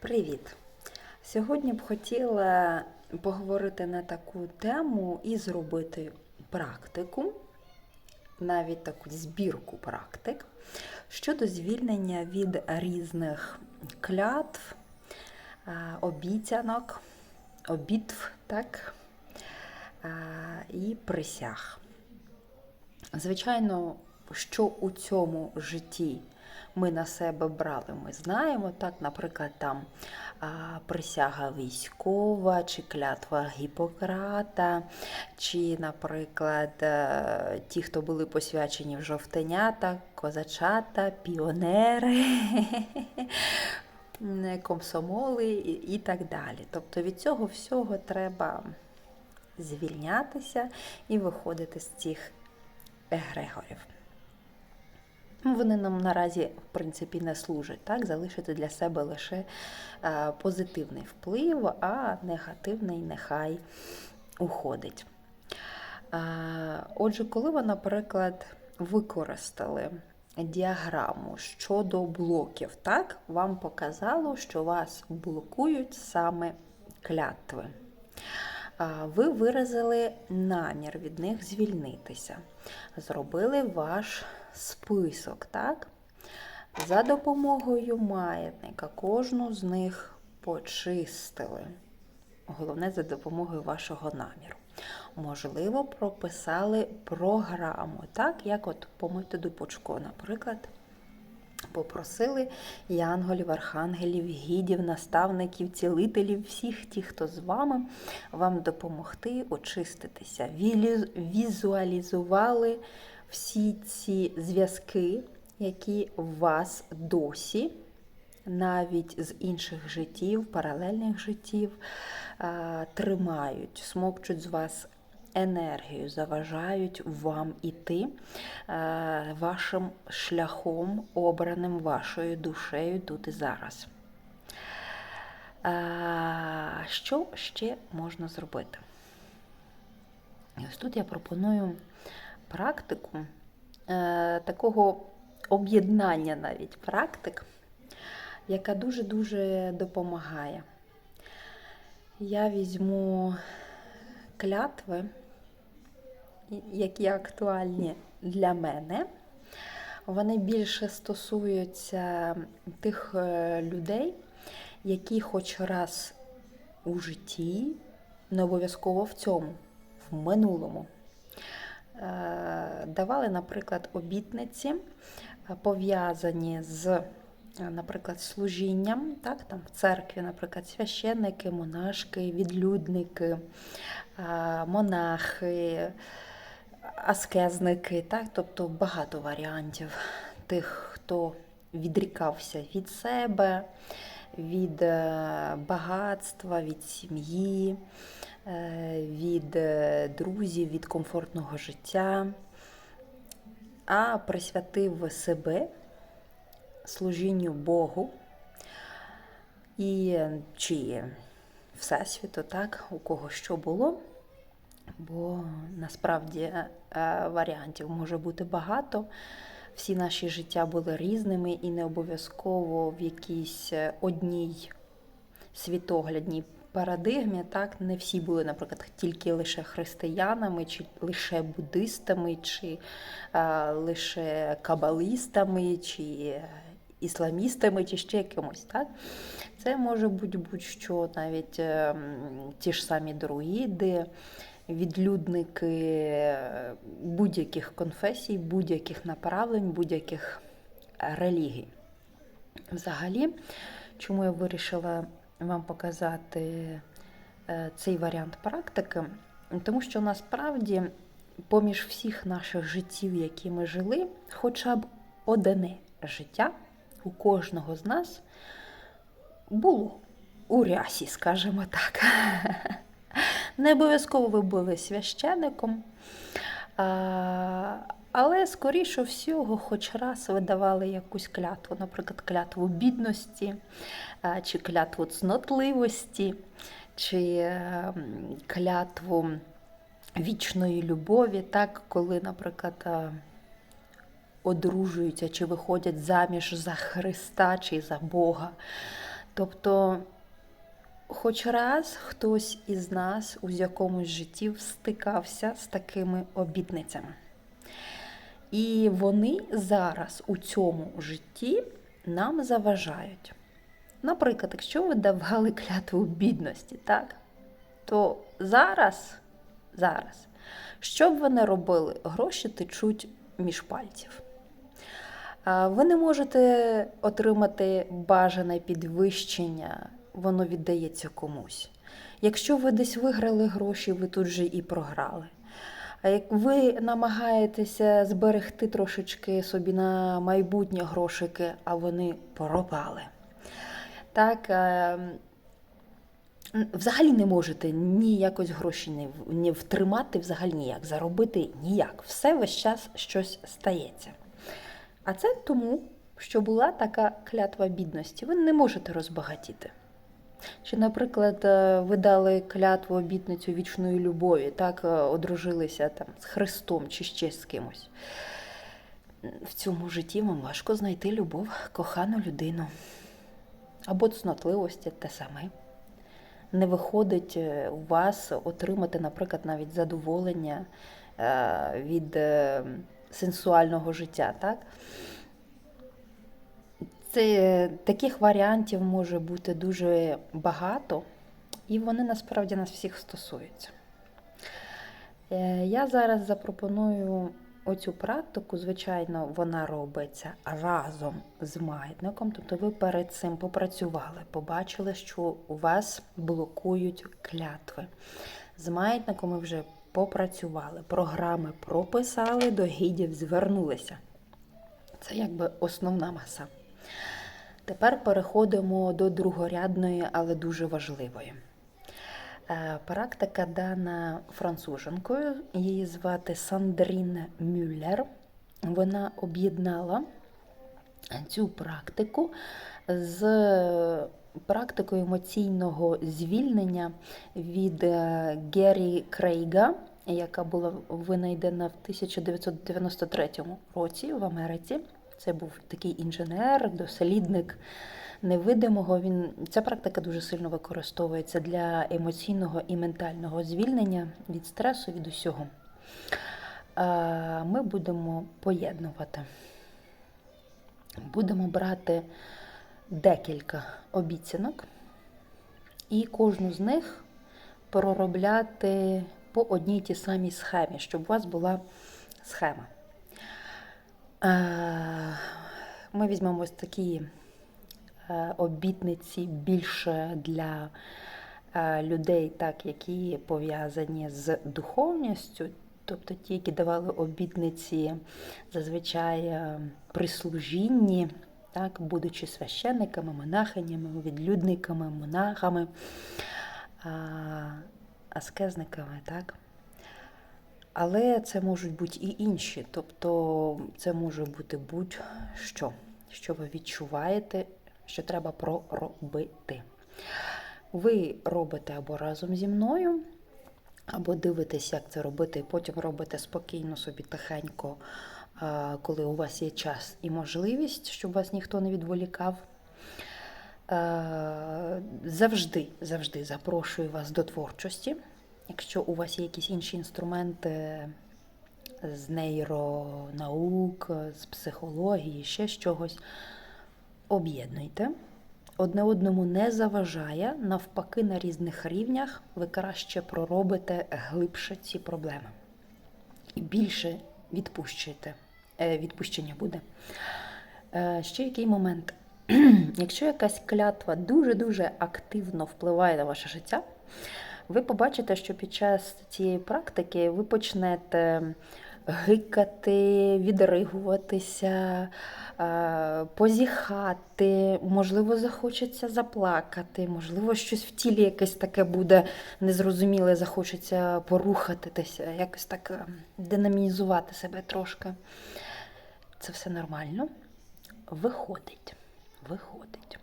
Привіт! Сьогодні б хотіла поговорити на таку тему і зробити практику, навіть таку збірку практик щодо звільнення від різних клятв, обіцянок, обітв, так, і присяг. Звичайно, що у цьому житті ми на себе брали, ми знаємо. Так, наприклад, там присяга військова, чи клятва Гіппократа, чи, наприклад, е, ті, хто були посвячені в жовтенята, козачата, піонери. Комсомоли і так далі. Тобто від цього всього треба звільнятися і виходити з цих егрегорів. Ну, Вони нам наразі, в принципі, не служать, так? залишити для себе лише е, позитивний вплив, а негативний нехай уходить. Е, Отже, коли ви, наприклад, використали діаграму щодо блоків, так, вам показало, що вас блокують саме клятви. Ви виразили намір від них звільнитися, зробили ваш список, так? За допомогою маятника кожну з них почистили. Головне, за допомогою вашого наміру. Можливо, прописали програму, так, як от по методу Почко, наприклад. Попросили янголів, архангелів, гідів, наставників, цілителів, всіх тих, хто з вами, вам допомогти очиститися. Візуалізували всі ці зв'язки, які в вас досі, навіть з інших життів, паралельних життів, тримають, смокчуть з вас енергію, заважають вам іти вашим шляхом, обраним вашою душею тут і зараз. Що ще можна зробити? Ось тут я пропоную практику е, такого об'єднання навіть практик, яка дуже-дуже допомагає. Я візьму клятви, які актуальні для мене. Вони більше стосуються тих е, людей, які хоч раз у житті, не обов'язково в цьому, в минулому, давали, наприклад, обітниці, е, пов'язані з, наприклад, служінням, так, там в церкві, наприклад, священники, монашки, відлюдники, монахи аскезники, так? тобто багато варіантів тих, хто відрікався від себе, від е, багатства, від сім'ї, е, від е, друзів, від комфортного життя, а присвятив себе служінню Богу і чи Всесвіту, так, у кого що було бо насправді е, варіантів може бути багато. Всі наші життя були різними і не обов'язково в якійсь е, одній світоглядній парадигмі. Так, Не всі були, наприклад, тільки лише християнами, чи лише буддистами, чи а, е, лише кабалистами, чи ісламістами, чи ще якимось. Так? Це може бути будь-що, навіть ем, ті ж самі друїди відлюдники будь-яких конфесій, будь-яких направлень, будь-яких релігій. Взагалі, чому я вирішила вам показати е, цей варіант практики? Тому що насправді, поміж всіх наших життів, які ми жили, хоча б одне життя у кожного з нас було у рясі, скажімо так. Не обов'язково ви були священником, але, скоріше всього, хоч раз ви давали якусь клятву, наприклад, клятву бідності, чи клятву цнотливості, чи ем, клятву вічної любові, так, коли, наприклад, одружуються чи виходять заміж за Христа чи за Бога Тобто, хоч раз хтось із нас у якомусь житті стикався з такими обітницями. І вони зараз у цьому житті нам заважають. Наприклад, якщо ви давали клятву бідності, так, то зараз, зараз, що б ви не робили, гроші течуть між пальців. Ви не можете отримати бажане підвищення, воно віддається комусь. Якщо ви десь виграли гроші, ви тут же і програли. Як ви намагаєтеся зберегти трошечки собі на майбутнє грошики, а вони пропали. Так, е, взагалі не можете ні якось гроші не втримати, взагалі ніяк, заробити ніяк. Все весь час щось стається. А це тому, що була така клятва бідності. Ви не можете розбагатіти. Чи, наприклад, е, ви дали клятву обітницю вічної любові, так е, одружилися там з Христом чи ще з кимось. В цьому житті вам важко знайти любов, кохану людину. Або цнотливості те саме. Не виходить е, у вас отримати, наприклад, навіть задоволення від сенсуального життя. Так? Це таких варіантів може бути дуже багато, і вони насправді нас всіх стосуються. Е, Я зараз запропоную оцю практику, звичайно, вона робиться разом з маятником. Тобто ви перед цим попрацювали, побачили, що у вас блокують клятви. З маятником ми вже попрацювали, програми прописали, до гідів звернулися. Це якби основна маса. Тепер переходимо до другорядної, але дуже важливої. Е, Практика дана француженкою, її звати Сандрін Мюллер. Вона об'єднала цю практику з практикою емоційного звільнення від е, Геррі Крейга, яка була винайдена в 1993 році в Америці. Це був такий інженер, дослідник невидимого. Він ця практика дуже сильно використовується для емоційного і ментального звільнення від стресу, від усього. Ми будемо поєднувати. Будемо брати декілька обіцянок, і кожну з них проробляти по одній тій самій схемі, щоб у вас була схема. Е, Ми візьмемо ось такі е, обітниці більше для е, людей, так, які пов'язані з духовністю, тобто ті, які давали обітниці зазвичай при служінні, так, будучи священниками, монахинями, відлюдниками, монахами, аскезниками. так. Але це можуть бути і інші. Тобто це може бути будь-що, що ви відчуваєте, що треба проробити. Ви робите або разом зі мною, або дивитесь, як це робити, і потім робите спокійно собі тихенько, коли у вас є час і можливість, щоб вас ніхто не відволікав. Завжди, завжди запрошую вас до творчості. Якщо у вас є якісь інші інструменти з нейронаук, з психології, ще з чогось, об'єднуйте. Одне одному не заважає, навпаки, на різних рівнях ви краще проробите глибше ці проблеми. І більше відпущуєте, е, відпущення буде. Е, Ще який момент? Якщо якась клятва дуже-дуже активно впливає на ваше життя, ви побачите, що під час цієї практики ви почнете гикати, відригуватися, е, позіхати, можливо, захочеться заплакати, можливо, щось в тілі якесь таке буде незрозуміле, захочеться порухатися, якось так е, динамізувати себе трошки. Це все нормально. Виходить. Виходить.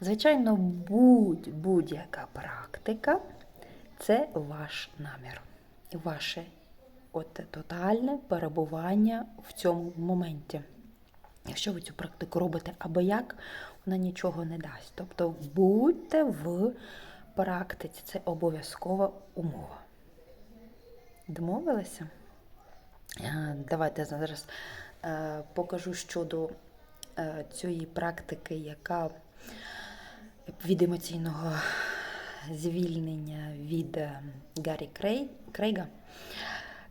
Звичайно, будь, будь-яка практика це ваш намір. Ваше от, тотальне перебування в цьому моменті. Якщо ви цю практику робите або як, вона нічого не дасть. Тобто будьте в практиці, це обов'язкова умова. Домовилися? Е, Давайте зараз е, покажу щодо е, цієї практики, яка від емоційного звільнення від е, Гаррі Крей- Крейга.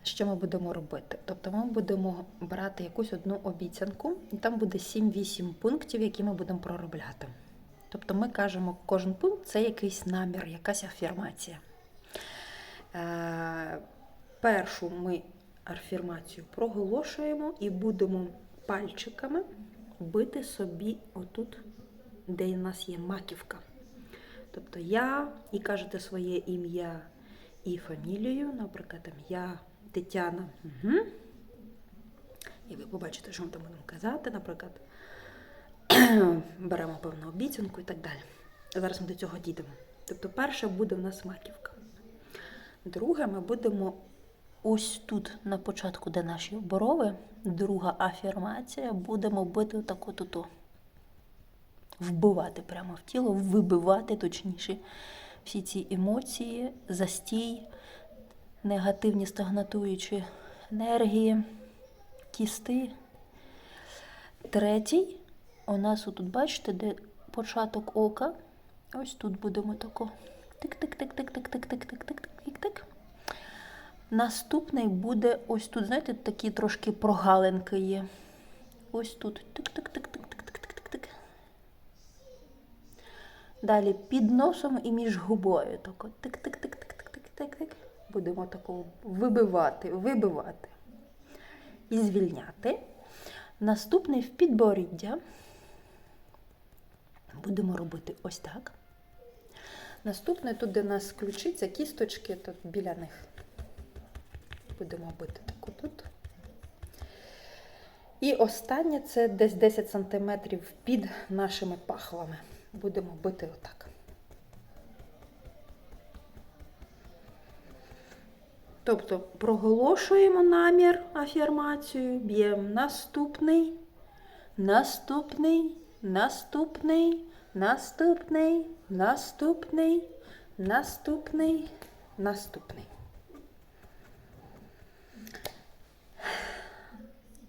Що ми будемо робити? Тобто ми будемо брати якусь одну обіцянку, і там буде 7-8 пунктів, які ми будемо проробляти. Тобто ми кажемо, кожен пункт це якийсь намір, якась афірмація. Е, першу ми афірмацію проголошуємо і будемо пальчиками бити собі отут, де у нас є маківка. Тобто я і кажете своє ім'я і фамілію, наприклад, там я Тетяна. Угу. І ви побачите, що ми там будемо казати, наприклад, беремо певну обіцянку і так далі. Зараз ми до цього дійдемо. Тобто, перше буде в нас маківка. Друге, ми будемо ось тут, на початку, де наші борови, друга афірмація, будемо бити таку туту. Вбивати прямо в тіло, вибивати точніше всі ці емоції, застій, негативні стагнатуючі енергії, кісти. Третій, у нас отут, бачите, де початок ока. Ось тут будемо тако. Тик-тик-тик-тик-тик-тик-тик-тик-тик-тик. Наступний буде ось тут, знаєте, такі трошки прогалинки є. Ось тут. Тик-тик-тик-тик-тик-тик-тик-тик. Далі під носом і між губою. Тако тик-тик-тик-тик-тик-тик-тик. Будемо тако вибивати, вибивати і звільняти. Наступний в підборіддя. Будемо робити ось так. Наступне тут, де у нас ключиця, кісточки, тут біля них. Будемо бити таку тут. І останнє це десь 10 см під нашими пахвами. Будемо бити отак. Тобто проголошуємо намір, афірмацію, б'ємо наступний, наступний, наступний, наступний, наступний, наступний, наступний.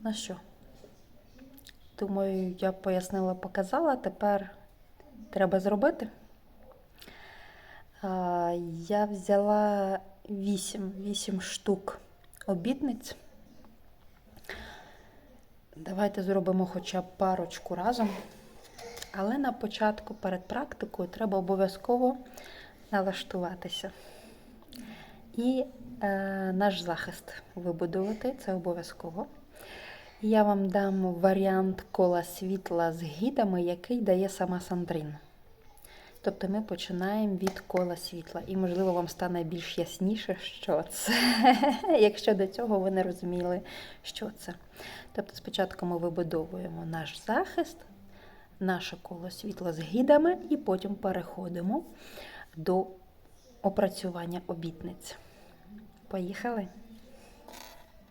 Ну що? Думаю, я пояснила, показала. Тепер треба зробити. Я взяла 8, 8 штук обідниць. Давайте зробимо хоча б парочку разом. Але на початку перед практикою треба обов'язково налаштуватися. І е, наш захист вибудувати це обов'язково. Я вам дам варіант кола світла з гідами, який дає сама Сандрін. Тобто ми починаємо від кола світла. І, можливо, вам стане більш ясніше, що це, якщо до цього ви не розуміли, що це. Тобто, спочатку ми вибудовуємо наш захист, наше коло світла з гідами, і потім переходимо до опрацювання обітниць. Поїхали!